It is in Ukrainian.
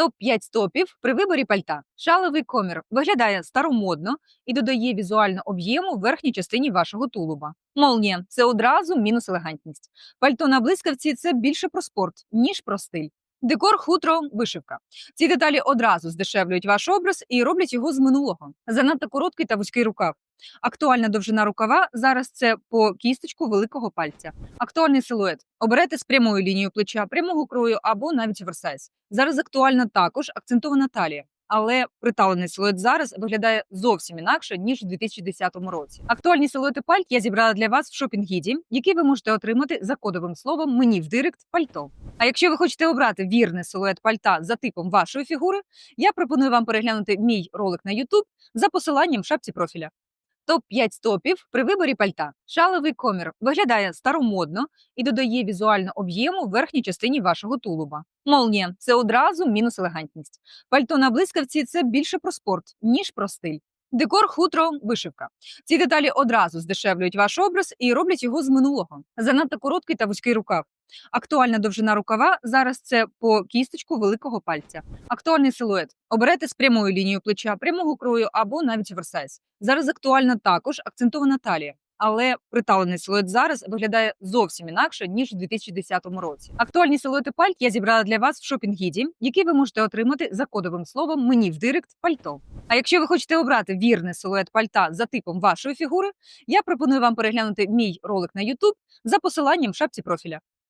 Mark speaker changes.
Speaker 1: Топ-5 стопів при виборі пальта. Шаловий комір виглядає старомодно і додає візуально об'єму в верхній частині вашого тулуба. Молнія це одразу мінус елегантність. Пальто на блискавці це більше про спорт, ніж про стиль. Декор, хутро, вишивка. Ці деталі одразу здешевлюють ваш образ і роблять його з минулого. Занадто короткий та вузький рукав. Актуальна довжина рукава зараз це по кісточку великого пальця. Актуальний силует. Оберете з прямою лінією плеча, прямого крою або навіть версайз. Зараз актуальна також акцентована талія. Але приталений силует зараз виглядає зовсім інакше ніж у 2010 році. Актуальні силуети пальт я зібрала для вас в шопінг-гіді, які ви можете отримати за кодовим словом мені в директ пальто. А якщо ви хочете обрати вірний силует пальта за типом вашої фігури, я пропоную вам переглянути мій ролик на YouTube за посиланням в шапці профіля. Топ-5 стопів при виборі пальта. Шаловий комір виглядає старомодно і додає візуально об'єму в верхній частині вашого тулуба. Молнія це одразу мінус елегантність. Пальто на блискавці це більше про спорт, ніж про стиль. Декор, хутро, вишивка. Ці деталі одразу здешевлюють ваш образ і роблять його з минулого. Занадто короткий та вузький рукав. Актуальна довжина рукава зараз це по кісточку великого пальця. Актуальний силует. Оберете з прямою лінією плеча, прямого крою або навіть версайз. Зараз актуальна також акцентована талія. Але приталений силует зараз виглядає зовсім інакше ніж у 2010 році. Актуальні силуети пальт я зібрала для вас в шопінг-гіді, які ви можете отримати за кодовим словом мені в директ пальто. А якщо ви хочете обрати вірний силует пальта за типом вашої фігури, я пропоную вам переглянути мій ролик на YouTube за посиланням в шапці профіля.